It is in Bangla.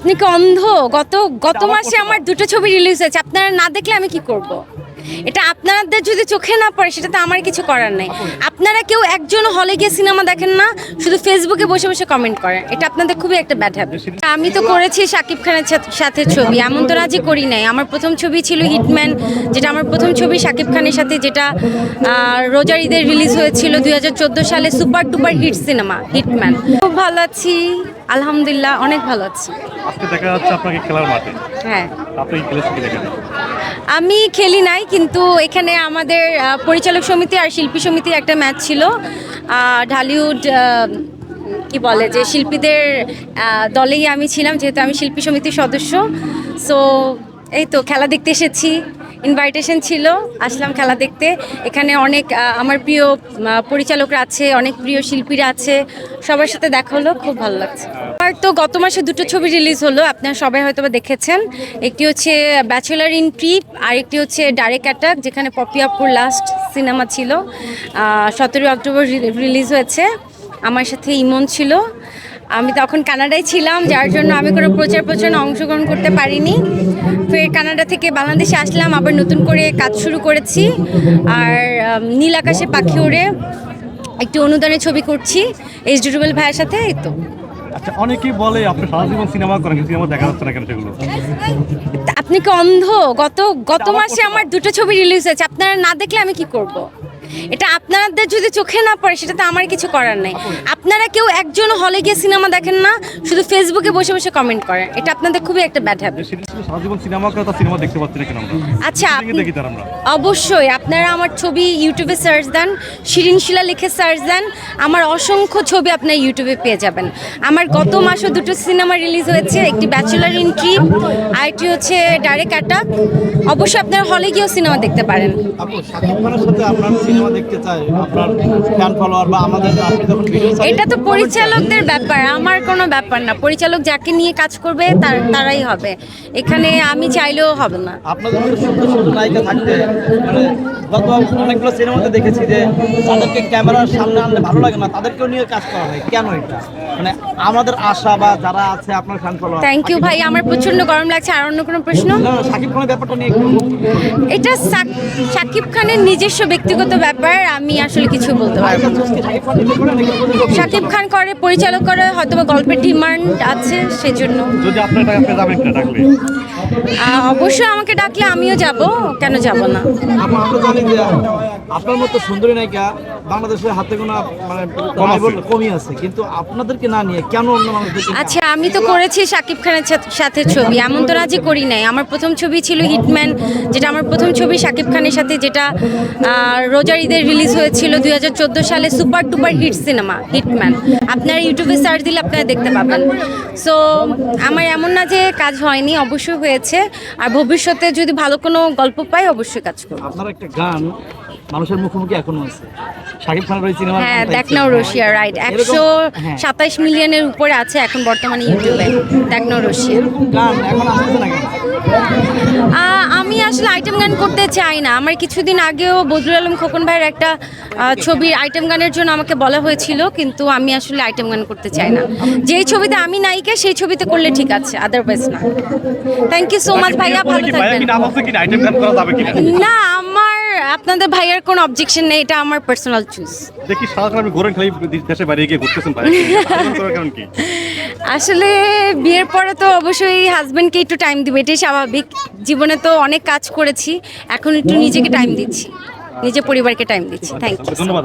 আপনি কি অন্ধ গত গত মাসে আমার দুটো ছবি রিলিজ হয়েছে আপনারা না দেখলে আমি কি করব। এটা আপনাদের যদি চোখে না পড়ে সেটা তো আমার কিছু করার নাই। আপনারা কেউ একজন হলে গিয়ে সিনেমা দেখেন না শুধু ফেসবুকে বসে বসে কমেন্ট করেন। এটা আপনাদের খুবই একটা ব্যাড হ্যাবিট আমি তো করেছি শাকিব খানের সাথে- ছবি এমন তো রাজি করি নাই। আমার প্রথম ছবি ছিল হিটম্যান যেটা আমার প্রথম ছবি শাকিব খানের সাথে যেটা রোজার ঈদের রিলিজ হয়েছিল দুই হাজার চোদ্দ সালে super duper hit cinema Hitman খুব ভালো আছি আলহামদুলিল্লাহ অনেক ভালো আছি। আজকে দেখা যাচ্ছে আপনাকে খেলার মাঠে। হ্যাঁ। আপনি খেলেছেন আমি খেলি নাই, কিন্তু এখানে আমাদের পরিচালক সমিতি আর শিল্পী সমিতির একটা ম্যাচ ছিল। ঢালিউড কি বলে যে শিল্পীদের দলেই আমি ছিলাম, যেহেতু আমি শিল্পী সমিতির সদস্য। সো এই তো খেলা দেখতে এসেছি। ইনভাইটেশন ছিল, আসলাম খেলা দেখতে। এখানে অনেক আমার প্রিয় পরিচালকরা আছে, অনেক প্রিয় শিল্পীরা আছে। সবার সাথে দেখা হলো, খুব ভালো লাগছে। আমার তো গত মাসে দুটো ছবি রিলিজ হলো, আপনারা সবাই হয়তো দেখেছেন। একটি হচ্ছে ব্যাচেলার ইন ট্রিপ আর একটি হচ্ছে ডাইরেক্ট অ্যাটাক যেখানে পপিয়াপুর লাস্ট সিনেমা ছিল। সতেরোই অক্টোবর রিলিজ হয়েছে। আমার সাথে ইমন ছিল। আমি তখন কানাডায় ছিলাম, যার জন্য আমি কোনো প্রচার প্রচারণা অংশগ্রহণ করতে পারিনি। ফের কানাডা থেকে বাংলাদেশে আসলাম, আবার নতুন করে কাজ শুরু করেছি। আর নীল আকাশে পাখি ওড়ে, একটি অনুদানের ছবি করছি। এইচ ডি রুবেল ভাইয়ের সাথে, এই তো। আচ্ছা অনেকেই বলে আপনি সারা জীবন সিনেমা করেন সিনেমা দেখা যাচ্ছে না কেন সেগুলো? আপনি কি অন্ধ? গত গত মাসে আমার দুটো ছবি রিলিজ হয়েছে। আপনারা না দেখলে আমি কি করব। এটা আপনাদের যদি চোখে না পড়ে সেটা তো আমার কিছু করার নাই। আপনারা কেউ একজন হলে গিয়ে সিনেমা দেখেন না শুধু ফেসবুকে বসে বসে কমেন্ট করেন। এটা আপনাদের খুবই একটা ব্যাড হ্যাবিট সিনেমা দেখতে পাচ্ছি কেন আচ্ছা অবশ্যই আপনারা আমার ছবি ইউটিউবে সার্চ দেন শিরিন শিলা লিখে সার্চ দেন আমার অসংখ্য ছবি আপনার ইউটিউবে পেয়ে যাবেন। আমার গত মাসে দুটো সিনেমা রিলিজ হয়েছে একটি ব্যাচেলার ইন ট্রিপ আর হচ্ছে ডাইরেক্ট অ্যাটাক অবশ্যই আপনারা হলে গিয়েও সিনেমা দেখতে পারেন। আপু সাথে আপনার সিনেমা দেখতে চায় আপনার ফ্যান ফলোয়ার বা আমাদের আপনি যখন ভিডিও এটা তো পরিচালকদের ব্যাপার আমার কোনো ব্যাপার না। পরিচালক যাকে নিয়ে কাজ করবে তার তারাই হবে। এখানে আমি চাইলেও হবে না। আপনাদের সুন্দর সুন্দর নায়িকা থাকতে মানে গত অনেকগুলো সিনেমাতে দেখেছি যে যাদেরকে ক্যামেরার সামনে আনলে ভালো লাগে না তাদেরকেও নিয়ে কাজ করা হয়। কেন এটা? মানে আমাদের আশা বা যারা আছে আপনার ফ্যান ফলোয়ার থ্যাংক ইউ ভাই। আমার প্রচণ্ড গরম লাগছে। আর অন্য কোনো প্রশ্ন? শাকিব খানের ব্যাপারটা নিয়ে এটা সাক- শাকিব খানের নিজস্ব ব্যক্তিগত ব্যাপার আমি আসলে কিছু বলতে পারব না। শাকিব খান করে পরিচালক করে হয়তো বা গল্পের ডিমান্ড আছে সেজন্য। যদি আপনার টাকা আপনি যাবেন কিনা ডাকলে অবশ্যই আমাকে ডাকলে আমিও যাব কেন যাব না? আপনার মতো সুন্দরী নায়িকা বাংলাদেশের হাতে গোনা মানে কমই আছে কিন্তু আপনাদেরকে না নিয়ে কেন অন্য মানুষদেরকে আচ্ছা আমি তো করেছি শাকিব খানের সাথে- ছবি এমন তো রাজি করি নাই। আমার প্রথম ছবি ছিল হিটম্যান যেটা আমার প্রথম ছবি শাকিব খানের সাথে যেটা রোজার ঈদের রিলিজ হয়েছিল দু হাজার চোদ্দ সালে super duper hit cinema Hitman আপনার ইউটিউবে সার্চ দিলে আপনারা দেখতে পাবেন। সো আমার এমন না যে কাজ হয়নি অবশ্যই হয়েছে। আর ভবিষ্যতে যদি ভালো কোনো গল্প পাই অবশ্যই কাজ করব। আপনার একটা গান মানুষের মুখোমুখি এখনও আছে। শাকিব খানের ওই সিনেমা হ্যাঁ দেখ নাও রশিয়া রাইট একশো হ্যাঁ। সাতাইশ মিলিয়নের উপরে আছে এখন বর্তমানে ইউটিউবে। দেখ নাও রশিয়া গান এখন আসছে না কেন আমি আসলে আইটেম গান করতে চাই না। আমার কিছুদিন আগেও বদরুল আলম খোকন ভাইয়ের একটা ছবির আইটেম গানের জন্য আমাকে বলা হয়েছিল কিন্তু আমি আসলে আইটেম গান করতে চাই না। যেই ছবিতে আমি নায়িকা সেই ছবিতে করলে ঠিক আছে আদারওয়াইজ না। থ্যাংক ইউ সো মাচ ভাইয়া ভালো থাকবেন। কি নাম আছে কিনা? আইটেম গান করা যাবে কিনা? না আমার আপনাদের ভাইয়ের কোনো অবজেকশন নেই এটা আমার পার্সোনাল চুজ দেখি সারাক্ষণ আমি ঘোরেন খালি দেশে বাইরে গিয়ে ঘুরতেছেন ভাই কারণ কি? আসলে বিয়ের পরে তো অবশ্যই হাজবেন্ডকে একটু টাইম দিব এটাই স্বাভাবিক। জীবনে তো অনেক কাজ করেছি এখন একটু নিজেকে টাইম দিচ্ছি নিজের পরিবারকে টাইম দিচ্ছি। থ্যাংক ইউ ধন্যবাদ।